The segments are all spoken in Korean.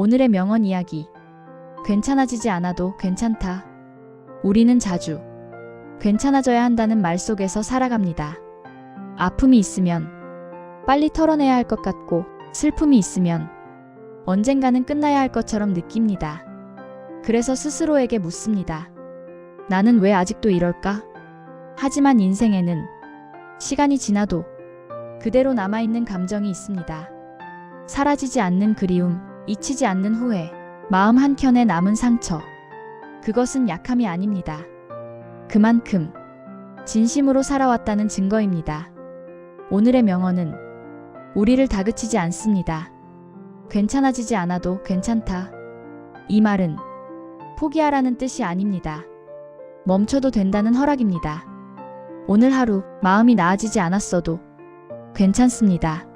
오늘의 명언 이야기. 괜찮아지지 않아도 괜찮다. 우리는 자주 괜찮아져야 한다는 말 속에서 살아갑니다. 아픔이 있으면 빨리 털어내야 할 것 같고 슬픔이 있으면 언젠가는 끝나야 할 것처럼 느낍니다. 그래서 스스로에게 묻습니다. 나는 왜 아직도 이럴까? 하지만 인생에는 시간이 지나도 그대로 남아있는 감정이 있습니다. 사라지지 않는 그리움, 잊히지 않는 후회, 마음 한켠에 남은 상처. 그것은 약함이 아닙니다. 그만큼 진심으로 살아왔다는 증거입니다. 오늘의 명언은 우리를 다그치지 않습니다. 괜찮아지지 않아도 괜찮다. 이 말은 포기하라는 뜻이 아닙니다. 멈춰도 된다는 허락입니다. 오늘 하루 마음이 나아지지 않았어도 괜찮습니다.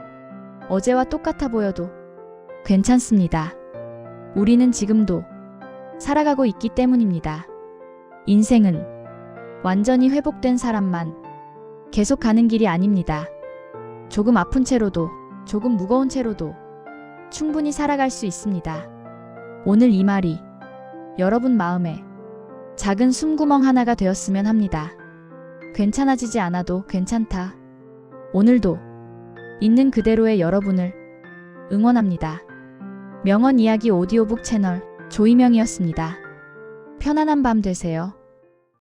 어제와 똑같아 보여도 괜찮습니다. 우리는 지금도 살아가고 있기 때문입니다. 인생은 완전히 회복된 사람만 계속 가는 길이 아닙니다. 조금 아픈 채로도, 조금 무거운 채로도 충분히 살아갈 수 있습니다. 오늘 이 말이 여러분 마음에 작은 숨구멍 하나가 되었으면 합니다. 괜찮아지지 않아도 괜찮다. 오늘도 있는 그대로의 여러분을 응원합니다. 명언 이야기 오디오북 채널 조이명이었습니다. 편안한 밤 되세요.